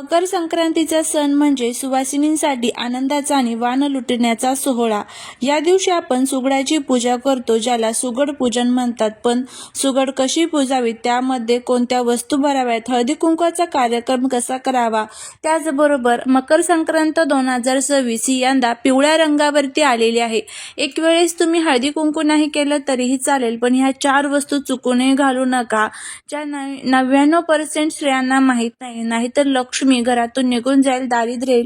मकर संक्रांतीचा सण म्हणजे सुवासिनींसाठी आनंदाचा आणि वाण लुटण्याचा सोहळा. या दिवशी आपण सुगडाची पूजा करतो ज्याला सुगड पूजन म्हणतात. पण सुगड कशी पूजावी त्यामध्ये कोणत्या वस्तू भराव्यात हळदी कुंकवाचा कार्यक्रम कसा करावा? त्याचबरोबर मकर संक्रांत दोन हजार सव्वीस ही यंदा पिवळ्या रंगावरती आलेली आहे. एक वेळेस तुम्ही हळदी कुंकू नाही केलं तरीही चालेल पण ह्या चार वस्तू चुकूनही घालू नका ज्या नव्याण्णव पर्सेंट स्त्रियांना माहीत नाही. नाहीतर लक्ष्मी घरातून निघून जाईल दारिद्र्य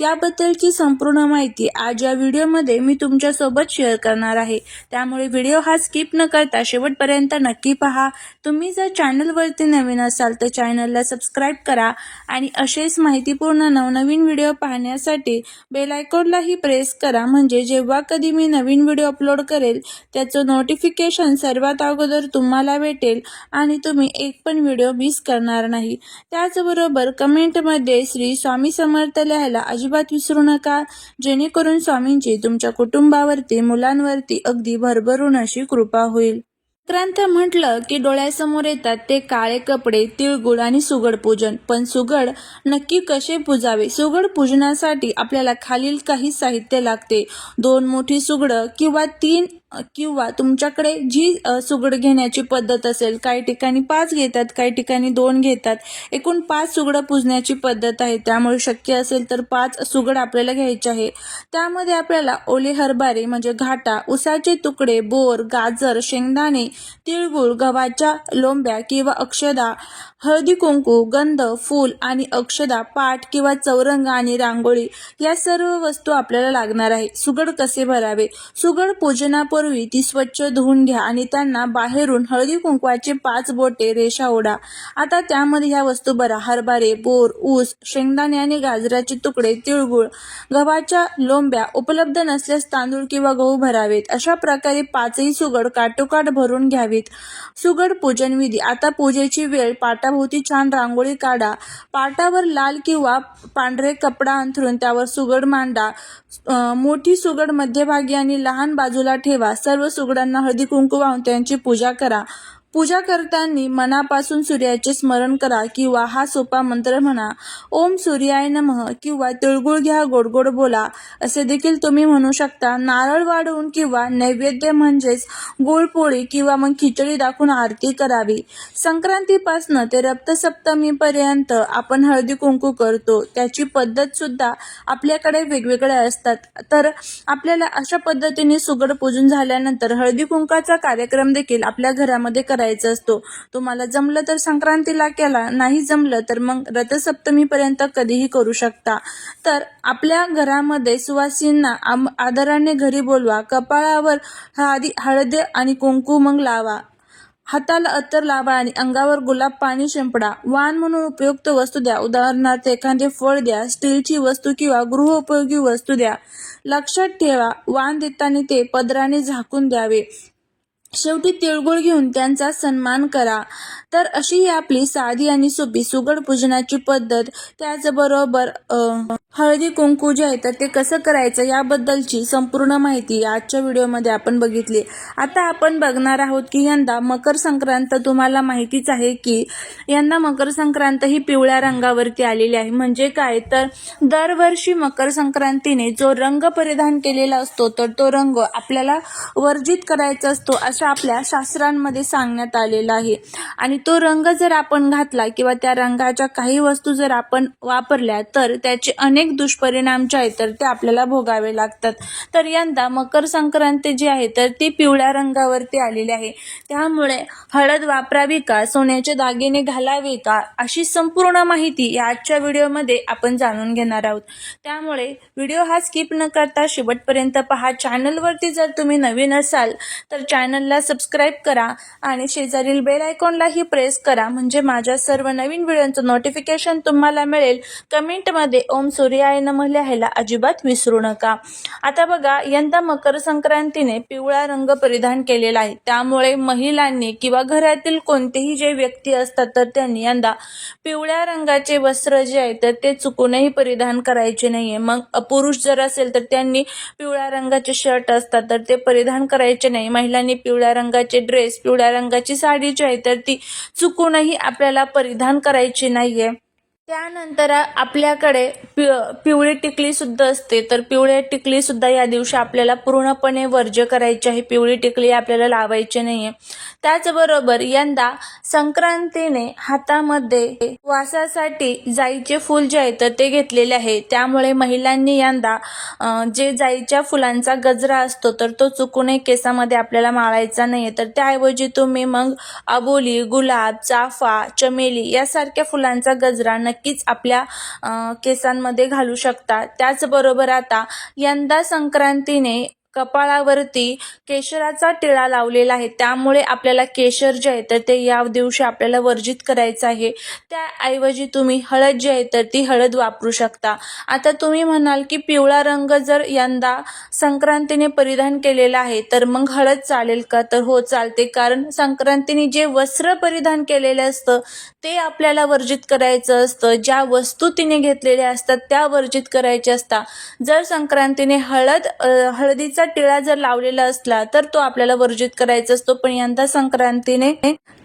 याबद्दलची संपूर्ण माहिती आज या व्हिडिओमध्ये मी तुमच्यासोबत शेअर करणार आहे. त्यामुळे व्हिडिओ हा स्किप न करता शेवटपर्यंत नक्की पहा. तुम्ही जर चॅनलवरती नवीन असाल तर चॅनलला सबस्क्राईब करा आणि असेच माहितीपूर्ण नवनवीन व्हिडिओ पाहण्यासाठी बेलायकॉनलाही प्रेस करा. म्हणजे जेव्हा कधी मी नवीन व्हिडिओ अपलोड करेल त्याचं नोटिफिकेशन सर्वात अगोदर तुम्हाला भेटेल आणि तुम्ही एक पण व्हिडिओ मिस करणार नाही. त्याचबरोबर कमेंट कमेंटमध्ये श्री स्वामी समर्थ लिहायला अजिबात विसरू नका. जेणेकरून स्वामींची तुमच्या कुटुंबावरती मुलांवरती अगदी भरभरून अशी कृपा होईल. संक्रांत म्हटलं की डोळ्यासमोर येतात ते काळे कपडे तिळगुळ आणि सुगड पूजन. पण सुगड नक्की कसे पूजावे? सुगड पूजनासाठी आपल्याला खालील काही साहित्य लागते. दोन मोठी सुगडं किंवा तीन किंवा तुमच्याकडे जी सुगड घेण्याची पद्धत असेल काही ठिकाणी पाच घेतात काही ठिकाणी दोन घेतात एकूण पाच सुगडं पूजण्याची पद्धत आहे. त्यामुळे शक्य असेल तर पाच सुगड आपल्याला घ्यायचे आहे. त्यामध्ये आपल्याला ओले हरभरे म्हणजे घाटा उसाचे तुकडे बोर गाजर शेंगदाणे तिळगुळ गव्हाच्या लोंब्या किंवा अक्षदा हळदी कुंकू गंध फूल आणि अक्षदा पाठ किंवा चौरंग आणि रांगोळी या सर्व वस्तू आपल्याला लागणार आहे. सुगड कसे भरावे? सुगड पूजनापूर्वी ती स्वच्छ धुवून घ्या आणि त्यांना बाहेरून हळदी कुंकवाचे पाच बोटे रेषा ओढा. आता त्यामध्ये ह्या वस्तू भरा. हरभरे बोर ऊस शेंगदाणे आणि गाजराचे तुकडे तिळगुळ गव्हाच्या लोंब्या उपलब्ध नसल्यास तांदूळ किंवा गहू भरावेत. अशा प्रकारे पाचही सुगड काटोकाट भरून घ्यावीत. सुगड पूजन विधी आता पूजेची वेळ. पाटाभोवती छान रांगोळी काढा. पाटावर लाल किंवा पांढरे कपडा अंथरून त्यावर सुगड मांडा. मोठी सुगड मध्यभागी आणि लहान बाजूला ठेवा. सर्व सुगडांना हळदी कुंकू वाहून त्यांची पूजा करा. पूजा करताना मनापासून सूर्याचे स्मरण करा किंवा हा सोपा मंत्र म्हणा ओम सूर्याय नमः किंवा तिळगुळ घ्या गोडगोड बोला असे देखील तुम्ही म्हणू शकता. नारळ वाढवून किंवा नैवेद्य म्हणजेच गुळपोळी किंवा मग खिचडी दाखवून आरती करावी. संक्रांतीपासनं ते रक्तसप्तमीपर्यंत आपण हळदी कुंकू करतो. त्याची पद्धत सुद्धा आपल्याकडे वेगवेगळ्या असतात. तर आपल्याला अशा पद्धतीने सुगड पूजून झाल्यानंतर हळदी कुंकाचा कार्यक्रम देखील आपल्या घरामध्ये करायचा असतो. तुम्हाला जमलं तर संक्रांतीला केला नाही जमलं तर मग रथसप्तमीपर्यंत कधीही करू शकता. तर आपल्या घरामध्ये सुवासींना आम- आदराने घरी बोलवा. कपाळावर हळदी हळद आणि कुंकू मग लावा. हाताला अत्तर लावा आणि अंगावर गुलाब पाणी शिंपडा. वाण म्हणून उपयुक्त वस्तू द्या. उदाहरणार्थ एखादे फळ द्या स्टीलची वस्तू किंवा गृहोपयोगी वस्तू द्या. लक्षात ठेवा वाण देताना ते पदराने झाकून द्यावे. शेवटी तिळगुळ घेऊन त्यांचा सन्मान करा. तर अशी ही आपली साधी आणि सोपी सुगड पूजनाची पद्धत त्याचबरोबर हळदी कुंकू जे आहे तर ते कसं करायचं याबद्दलची संपूर्ण माहिती आजच्या व्हिडिओमध्ये आपण बघितली. आता आपण बघणार आहोत की यंदा मकर संक्रांत तुम्हाला माहितीच आहे की यंदा मकर संक्रांत ही पिवळ्या रंगावरती आलेली आहे. म्हणजे काय? तर दरवर्षी मकर संक्रांतीने जो रंग परिधान केलेला असतो तर तो रंग आपल्याला वर्जित करायचा असतो असं आपल्या शास्त्रांमध्ये सांगण्यात आलेला आहे. आणि तो रंग जर आपण घातला किंवा त्या रंगाच्या काही वस्तू जर आपण वापरल्या तर त्याचे अनेक दुष्परिणाम जे आहेत तर ते आपल्याला भोगावे लागतात. तर यंदा मकर संक्रांती जी आहे तर ती पिवळ्या रंगावरती आलेली आहे. त्यामुळे हळद वापरावी का सोन्याचे दागिने घालावे का अशी संपूर्ण माहिती या आजच्या व्हिडिओमध्ये आपण जाणून घेणार आहोत. त्यामुळे व्हिडिओ हा स्किप न करता शेवटपर्यंत पहा. चॅनलवरती जर तुम्ही नवीन असाल तर चॅनलला सबस्क्राईब करा आणि शेजारील बेल आयकॉनलाही प्रेस करा. म्हणजे माझ्या सर्व नवीन व्हिडिओचं नोटिफिकेशन तुम्हाला मिळेल. कमेंटमध्ये ओम सूर्य सूर्याय नमः लिहायला अजिबात विसरू नका. आता बघा यंदा मकर संक्रांतीने पिवळा रंग परिधान केलेला आहे. त्यामुळे महिलांनी किंवा घरातील कोणतेही जे व्यक्ती असतात तर त्यांनी यंदा पिवळ्या रंगाचे वस्त्र जे आहे तर ते चुकूनही परिधान करायचे नाहीये. मग पुरुष जर असेल तर त्यांनी पिवळ्या रंगाचे शर्ट असतात तर ते परिधान करायचे नाही. महिलांनी पिवळ्या रंगाचे ड्रेस पिवळ्या रंगाची साडी जी आहे तर ती चुकूनही आपल्याला परिधान करायची नाहीये. त्यानंतर आपल्याकडे पि पिवळी टिकली सुद्धा असते. तर पिवळी टिकली सुद्धा या दिवशी आपल्याला पूर्णपणे वर्ज्य करायची आहे. पिवळी टिकली आपल्याला लावायची नाहीये. त्याचबरोबर यंदा संक्रांतीने हातामध्ये वासासाठी जाईचे फूल जे आहे तर ते घेतलेले आहे. त्यामुळे महिलांनी यंदा जे जाईच्या फुलांचा गजरा असतो तर तो चुकूनही केसामध्ये आपल्याला माळायचा नाही तर त्याऐवजी तुम्ही मग अबोली गुलाब चाफा चमेली यासारख्या फुलांचा गजरा नक्कीच आपल्या केसांमध्ये घालू शकता त्याचबरोबर आता यंदा संक्रांतीने कपाळावरती केशराचा टिळा लावलेला आहे. त्यामुळे आपल्याला केशर जे आहे तर ते या दिवशी आपल्याला वर्जित करायचं आहे. त्याऐवजी तुम्ही हळद जी आहे तर ती हळद वापरू शकता. आता तुम्ही म्हणाल की पिवळा रंग जर यंदा संक्रांतीने परिधान केलेला आहे तर मग हळद चालेल का? तर हो चालते. कारण संक्रांतीने जे वस्त्र परिधान केलेलं असतं ते आपल्याला वर्जित करायचं असतं. ज्या वस्तू तिने घेतलेल्या असतात त्या वर्जित करायच्या असतात. जर संक्रांतीने हळद हळदीचं हळदीचा टिळा जर लावलेला असला तर तो आपल्याला वर्जित करायचा असतो. पण यंदा संक्रांतीने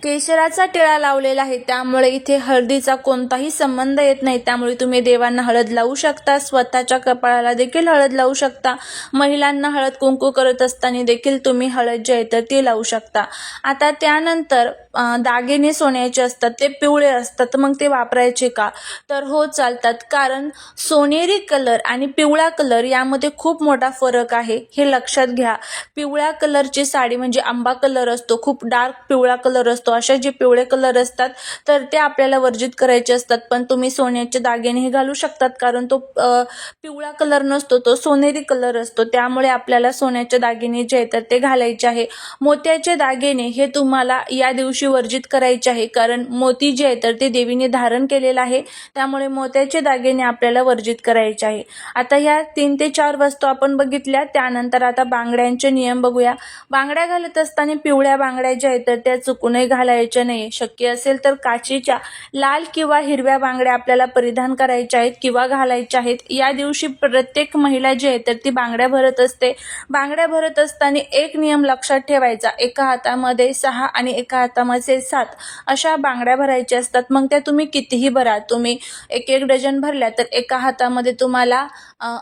केशराचा टिळा लावलेला आहे. त्यामुळे इथे हळदीचा कोणताही संबंध येत नाही. त्यामुळे तुम्ही देवांना हळद लावू शकता. स्वतःच्या कपाळाला देखील हळद लावू शकता. महिलांना हळद कुंकू करत असताना देखील तुम्ही हळद जे आहे तर ती लावू शकता. आता त्यानंतर दागिने सोन्याचे असतात ते पिवळे असतात. मग ते वापरायचे का? तर हो चालतात. कारण सोनेरी कलर आणि पिवळा कलर यामध्ये खूप मोठा फरक आहे. हे लक्षात घ्या. पिवळ्या कलरची साडी म्हणजे आंबा कलर असतो खूप डार्क पिवळा कलर असतो. अशा जे पिवळे कलर असतात तर ते आपल्याला वर्जित करायचे असतात. पण तुम्ही सोन्याचे दागिने हे घालू शकतात कारण तो पिवळा कलर नसतो तो सोनेरी कलर असतो. त्यामुळे आपल्याला सोन्याचे दागिने जे आहेत तर ते घालायचे आहे. मोत्याचे दागिने हे तुम्हाला या दिवशी वर्जित करायचे आहे कारण मोती जे आहे तर ते देवीने धारण केलेलं आहे. त्यामुळे मोत्याचे दागिने आपल्याला वर्जित करायचे आहे. आता ह्या तीन ते चार वस्तू आपण बघितल्या त्यानंतर आता बांगड्यांचे नियम बघूया. बांगड्या घालत असताना पिवळ्या बांगड्या ज्या आहेत तर त्या चुकूनही घालायच्या नाही. शक्य असेल तर काचीच्या लाल किंवा हिरव्या बांगड्या आपल्याला परिधान करायच्या आहेत किंवा घालायच्या आहेत. या दिवशी प्रत्येक महिला जी आहे तर ती बांगड्या भरत असते. बांगड्या भरत असताना एक नियम लक्षात ठेवायचा. एका हातामध्ये सहा आणि एका हातामध्ये सात अशा बांगड्या भरायच्या असतात. मग त्या तुम्ही कितीही भरा. तुम्ही एक एक डझन भरल्या तर एका हातामध्ये तुम्हाला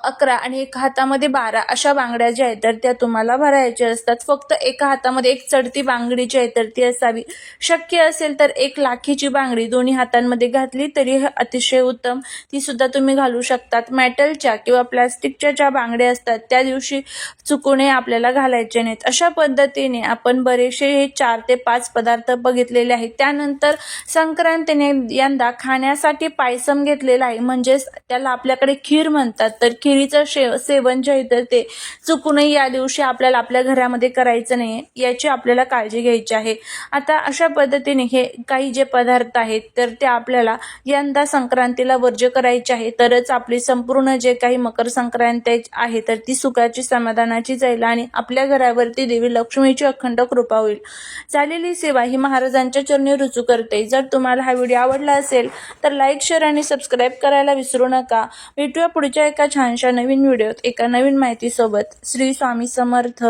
अकरा आणि एका हातामध्ये बारा अशा बांगड्या ज्या आहेत तर त्या तुम्हाला भरायच्या असतात. फक्त एका हातामध्ये एक चढती बांगडी जी आहे तर ती असावी. शक्य असेल तर एक लाखीची बांगडी दोन्ही हातांमध्ये घातली तरी अतिशय उत्तम. ती सुद्धा तुम्ही घालू शकतात. मेटलच्या किंवा प्लास्टिकच्या ज्या बांगड्या असतात त्या दिवशी चुकूने आपल्याला घालायचे नाहीत. अशा पद्धतीने आपण बरेचसे हे चार ते पाच पदार्थ बघितलेले आहेत. त्यानंतर संक्रांतीने यंदा खाण्यासाठी पायसम घेतलेला आहे. म्हणजेच त्याला आपल्याकडे खीर म्हणतात. तर खिरीचं शे सेवन जे आहे तर ते चुकून चुकूनही या दिवशी आपल्याला आपल्या घरामध्ये करायचं नाही याची आपल्याला काळजी घ्यायची आहे. आता अशा पद्धतीने हे काही जे पदार्थ आहेत तर ते आपल्याला यंदा संक्रांतीला वर्ज्य करायचे आहे. तरच आपली संपूर्ण जे काही मकर संक्रांती आहे तर ती सुखाची समाधानाची जाईल आणि आपल्या घरावरती देवी लक्ष्मीची अखंड कृपा होईल. झालेली सेवा ही महाराजांच्या चरणी रुजू करते. जर तुम्हाला हा व्हिडिओ आवडला असेल तर लाईक शेअर आणि सबस्क्राईब करायला विसरू नका. भेटूया पुढच्या एका छानशा नवीन व्हिडिओत एका नवीन माहितीसोबत. श्री स्वामी समर्थ.